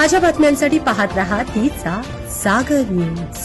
ताज्या बातम्यांसाठी पाहत रहा तिचा सागर न्यूज.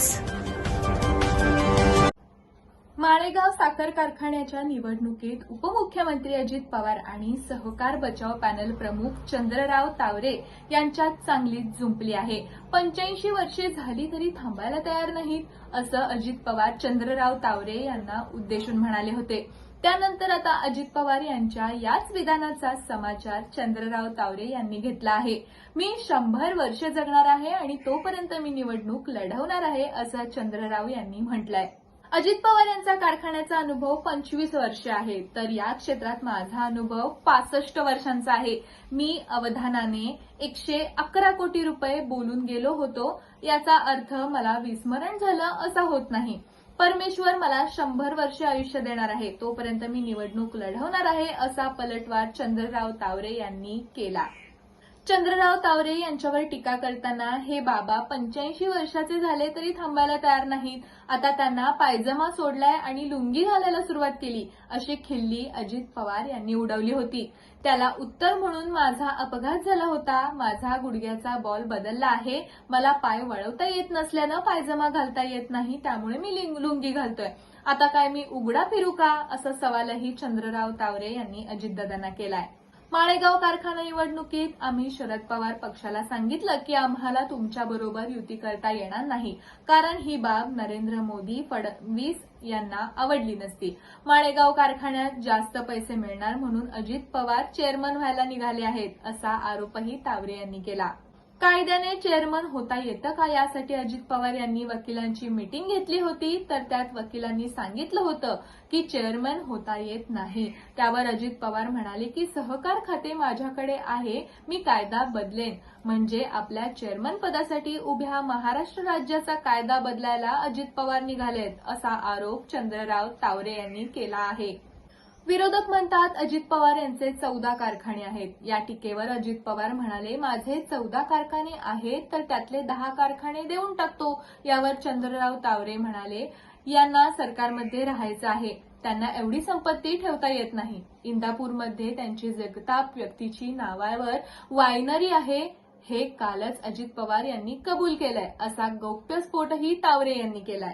माळेगाव साखर कारखान्याच्या निवडणुकीत उपमुख्यमंत्री अजित पवार आणि सहकार बचाव पॅनल प्रमुख चंद्रराव तावरे यांच्यात चांगलीच जुंपली आहे. पंच्याऐंशी वर्षे झाली तरी थांबायला तयार नाहीत असं अजित पवार चंद्रराव तावरे यांना उद्देशून म्हणाले होते. त्यानंतर आता अजित पवार यांच्या याच विधानाचा समाचार चंद्रराव तावरे यांनी घेतला आहे. मी शंभर वर्ष जगणार आहे आणि तोपर्यंत मी निवडणूक लढवणार आहे असं चंद्रराव यांनी म्हटलंय. अजित पवार यांचा कारखान्याचा अनुभव पंचवीस वर्ष आहे. तर या क्षेत्रात माझा अनुभव पासष्ट वर्षांचा आहे. मी अवधानाने एकशे अकरा कोटी रुपये बोलून गेलो होतो. याचा अर्थ मला विस्मरण झालं असं होत नाही. परमेश्वर मला शंभर वर्ष आयुष्य देणार आहे तोपर्यंत मी निवडणूक लढवणार आहे असा पलटवार चंद्रराव तावरे यांनी केला. चंद्रराव तावरे यांच्यावर टीका करताना हे बाबा पंच्याऐंशी वर्षाचे झाले तरी थांबायला तयार नाहीत. आता त्यांना पायजमा सोडलाय आणि लुंगी घालायला सुरुवात केली अशी खिल्ली अजित पवार यांनी उडवली होती. त्याला उत्तर म्हणून माझा अपघात झाला होता. माझा गुडघ्याचा बॉल बदलला आहे. मला पाय वळवता येत नसल्यानं पायजमा घालता येत नाही त्यामुळे मी लिंग- लुंगी घालतोय. आता काय मी उघडा फिरू का? असा सवालही चंद्रराव तावरे यांनी अजितदादांना केलाय. माळेगाव कारखाना निवडणुकीत आम्ही शरद पवार पक्षाला सांगितलं की आम्हाला तुमच्या बरोबर युती करता येणार नाही. कारण ही बाब नरेंद्र मोदी फडणवीस यांना आवडली नसती. माळेगाव कारखान्यात जास्त पैसे मिळणार म्हणून अजित पवार चेअरमन व्हायला निघाले आहेत असा आरोपही तावरे यांनी केला. कायद्याने चेअरमन होता येतं का? यासाठी अजित पवार यांनी वकिलांची मीटिंग घेतली होती. तर त्यात वकिलांनी सांगितलं होतं की चेअरमन होता येत नाही. त्यावर अजित पवार म्हणाले की सहकार खाते माझ्याकडे आहे. मी कायदा बदलेन. म्हणजे आपल्या चेअरमन पदासाठी उभ्या महाराष्ट्र राज्याचा कायदा बदलायला अजित पवार निघालेत असा आरोप चंद्रराव तावरे यांनी केला आहे. विरोधक म्हणतात अजित पवार यांचे चौदा कारखाने आहेत. या टीकेवर अजित पवार म्हणाले माझे चौदा कारखाने आहेत तर त्यातले दहा कारखाने देऊन टाकतो. यावर चंद्रराव तावरे म्हणाले यांना सरकारमध्ये राहायचं आहे. त्यांना एवढी संपत्ती ठेवता येत नाही. इंदापूरमध्ये त्यांची जगताप व्यक्तीची नावावर वायनरी आहे. हे कालच अजित पवार यांनी कबूल केलंय. असा गौप्यस्फोटही तावरे यांनी केलाय.